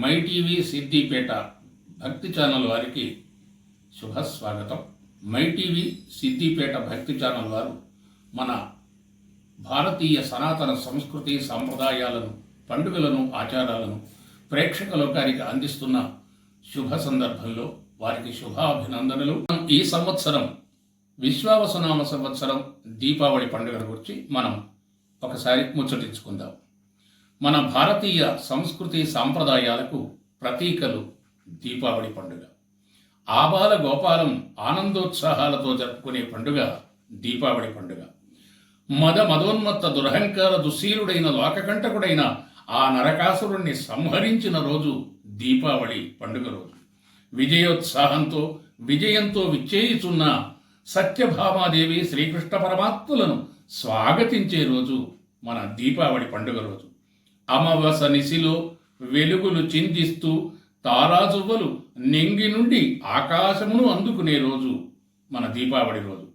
My TV Siddipet భక్తి channel వారికి శుభ స్వాగతం మై టీవీ సిద్దిపేట భక్తి ఛానల్ వారు మన భారతీయ సనాతన సంస్కృతి సాంప్రదాయాలను పండుగలను ఆచారాలను ప్రేక్షక లోకానికి అందిస్తున్న శుభ సందర్భంలో వారికి శుభాభినందనలు. ఈ సంవత్సరం విశ్వావసనామ సంవత్సరం దీపావళి పండుగను గురించి మనం ఒకసారి ముచ్చటించుకుందాం. మన భారతీయ సంస్కృతి సాంప్రదాయాలకు ప్రతీకలు దీపావళి పండుగ. ఆబాల గోపాలం ఆనందోత్సాహాలతో జరుపుకునే పండుగ దీపావళి పండుగ. మద మదోన్మత్త దురహంకార దుశీలుడైన లోకకంటకుడైన ఆ నరకాసురుణ్ణి సంహరించిన రోజు దీపావళి పండుగ రోజు. విజయోత్సాహంతో విజయంతో విచ్చేయుచున్న సత్యభామాదేవి శ్రీకృష్ణ పరమాత్ములను స్వాగతించే రోజు మన దీపావళి పండుగ రోజు. అమావాస నిశిలో వెలుగులు చిందిస్తూ తారాజువ్వలు నింగి నుండి ఆకాశమును అందుకునే రోజు మన దీపావళి రోజు.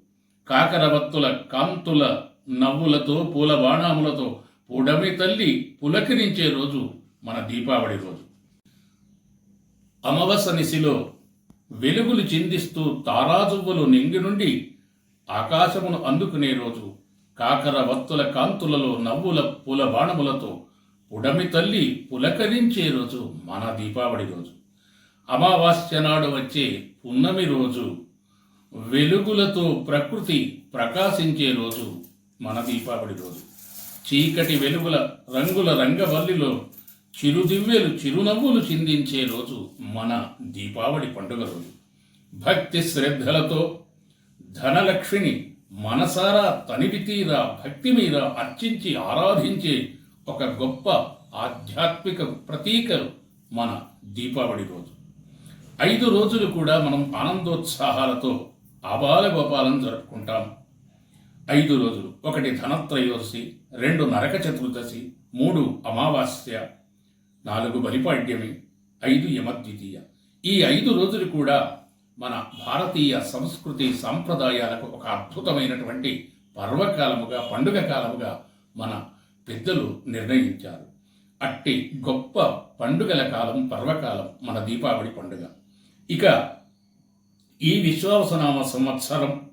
కాకరవత్తుల కాంతుల నవ్వులతో పూల బాణాములతో పుడమి తల్లి పులకరించే రోజు మన దీపావళి రోజు. అమావాస నిశిలో వెలుగులు చిందిస్తూ తారాజువ్వలు నింగి నుండి ఆకాశమును అందుకునే రోజు కాకర వత్తుల కాంతులలో నవ్వుల పూల బాణములతో పుడమి తల్లి పులకరించే రోజు మన దీపావళి రోజు. అమావాస్య నాడు వచ్చే పున్నమి రోజు వెలుగులతో ప్రకృతి ప్రకాశించే రోజు మన దీపావళి రోజు. చీకటి వెలుగుల రంగుల రంగవల్లిలో చిరుదివ్యలు చిరునవ్వులు చిందించే రోజు మన దీపావళి పండుగ రోజు. భక్తి శ్రద్ధలతో ధనలక్ష్మిని మనసారా తనివి తీరా భక్తి మీద అర్చించి ఆరాధించే ఒక గొప్ప ఆధ్యాత్మిక ప్రతీకలు మన దీపావళి రోజు. ఐదు రోజులు కూడా మనం ఆనందోత్సాహాలతో ఆబాల గోపాలం జరుపుకుంటాం. ఐదు రోజులు. ఒకటి ధనత్రయోదశి రెండు నరక చతుర్దశి మూడు అమావాస్య నాలుగు బలిపాడ్యమి ఐదు యమద్వితీయ. ఈ ఐదు రోజులు కూడా మన భారతీయ సంస్కృతి సాంప్రదాయాలకు ఒక అద్భుతమైనటువంటి పర్వకాలముగా పండుగ కాలముగా మన పెద్దలు నిర్ణయించారు. అట్టి గొప్ప పండుగల కాలం పర్వకాలం మన దీపావళి పండుగ. ఇక ఈ విశ్వావసనామ సంవత్సరం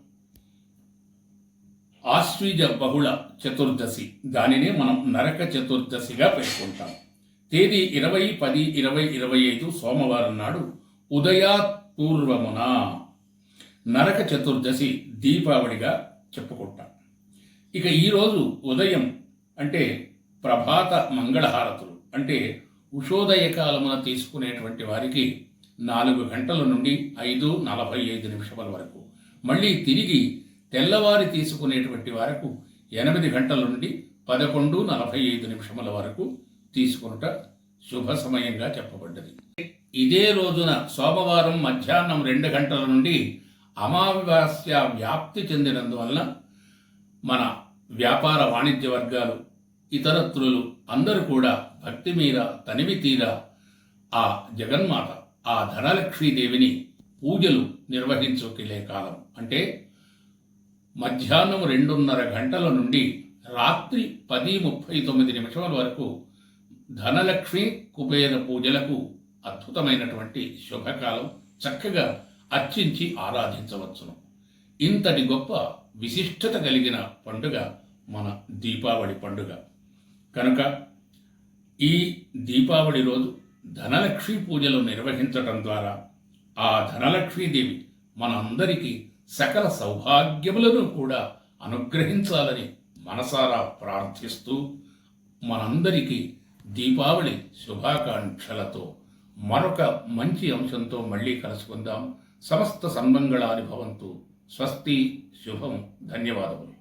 ఆశ్వీజ బహుళ చతుర్దశి. దానినే మనం నరక చతుర్దశిగా పేర్కొంటాం. తేదీ ఇరవై పది ఇరవై ఇరవై ఐదు సోమవారం నాడు ఉదయాపూర్వమున నరక చతుర్దశి దీపావళిగా చెప్పుకుంటాం. ఇక ఈరోజు ఉదయం అంటే ప్రభాత మంగళహారతులు అంటే ఉషోదయ కాలమున తీసుకునేటువంటి వారికి నాలుగు గంటల నుండి ఐదు నలభై ఐదు నిమిషముల వరకు. మళ్ళీ తిరిగి తెల్లవారి తీసుకునేటువంటి వరకు ఎనిమిది గంటల నుండి పదకొండు నలభై ఐదు నిమిషముల వరకు తీసుకునుట శుభ సమయంగా చెప్పబడ్డది. ఇదే రోజున సోమవారం మధ్యాహ్నం రెండు గంటల నుండి అమావాస్య వ్యాప్తి చెందినందువలన మన వ్యాపార వాణిజ్య వర్గాలు ఇతరత్రులు అందరూ కూడా భక్తి మీద తనివి తీర ఆ జగన్మాత ఆ ధనలక్ష్మీదేవిని పూజలు నిర్వహించుకెళ్ళే కాలం. అంటే మధ్యాహ్నం రెండున్నర గంటల నుండి రాత్రి పది ముప్పై తొమ్మిది నిమిషాల వరకు ధనలక్ష్మి కుబేర పూజలకు అద్భుతమైనటువంటి శుభకాలం. చక్కగా అర్చించి ఆరాధించవచ్చును. ఇంతటి గొప్ప విశిష్టత కలిగిన పండుగ మన దీపావళి పండుగ. కనుక ఈ దీపావళి రోజు ధనలక్ష్మి పూజలు నిర్వహించటం ద్వారా ఆ ధనలక్ష్మీదేవి మనందరికీ సకల సౌభాగ్యములను కూడా అనుగ్రహించాలని మనసారా ప్రార్థిస్తూ మనందరికీ దీపావళి శుభాకాంక్షలతో మరొక మంచి అంశంతో మళ్ళీ కలుసుకుందాం. సమస్త సన్మంగళాని భవంతు స్వస్తి శుభం ధన్యవాదములు.